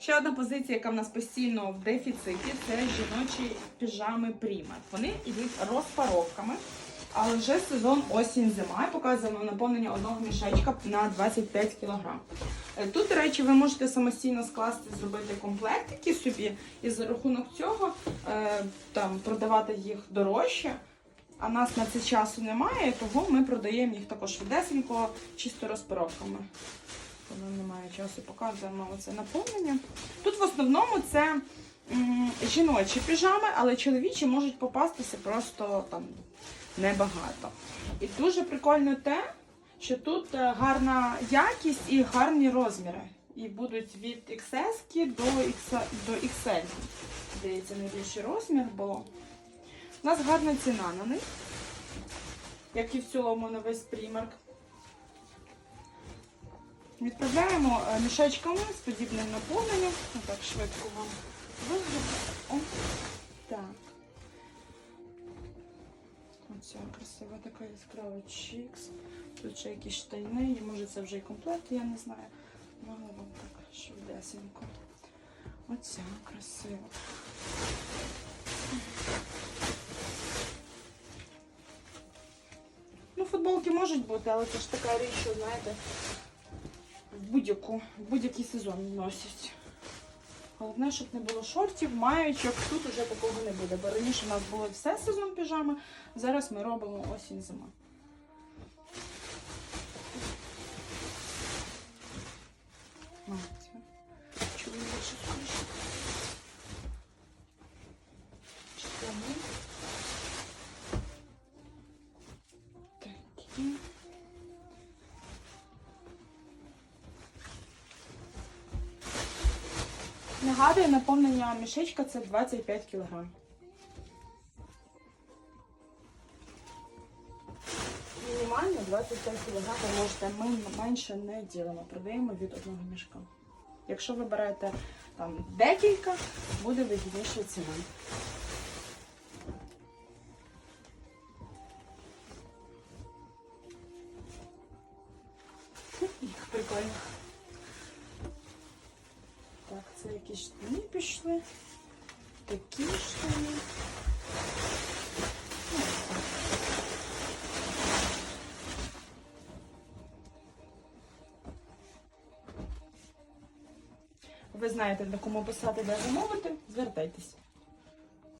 Ще одна позиція, яка в нас постійно в дефіциті, це жіночі піжами Primark. Вони йдуть розпаровками, але вже сезон осінь-зима. І Показано наповнення одного мішечка на 25 кг. Тут, до речі, ви можете самостійно скласти, зробити комплектики собі, і за рахунок цього е, там, продавати їх дорожче. А нас на це часу немає, того ми продаємо їх також швидесенько, чисто розпаровками. Коли немає часу, показуємо оце наповнення. Тут в основному це жіночі піжами, але чоловічі можуть попастися просто там небагато. І дуже прикольно те, що тут е, гарна якість і гарні розміри. І будуть від XS до, до XL. Здається, найбільший розмір було. У нас гарна ціна на них, як і в цілому на весь примарк. Відправляємо е, мішечками з подібним наповненням. Отак швидко вам вигляд. Так. Оця красива така яскрава чікс. Тут ще якісь штани, і може це вже і комплект, я не знаю. Ну, вам так швидесенько. Оця красива. Ну, футболки можуть бути, але це ж така річ, що, знаєте, в будь-який будь сезон носять. Головне, щоб не було шортів, маючок, тут уже такого не буде. Бо раніше у нас було все сезон піжами, зараз ми робимо осінь-зима. А, це чоловічі скоріше. Штани. Такі. Нагадую, наповнення мішечка це 25 кг. Мінімально 25 кг ви можете. Ми менше не ділимо, продаємо від одного мішка. Якщо ви берете там декілька, буде вигідніша ціна. Прикольно. Так, це якісь штани пішли. Такі штани. Ви знаєте, до кому писати, де замовити, звертайтесь.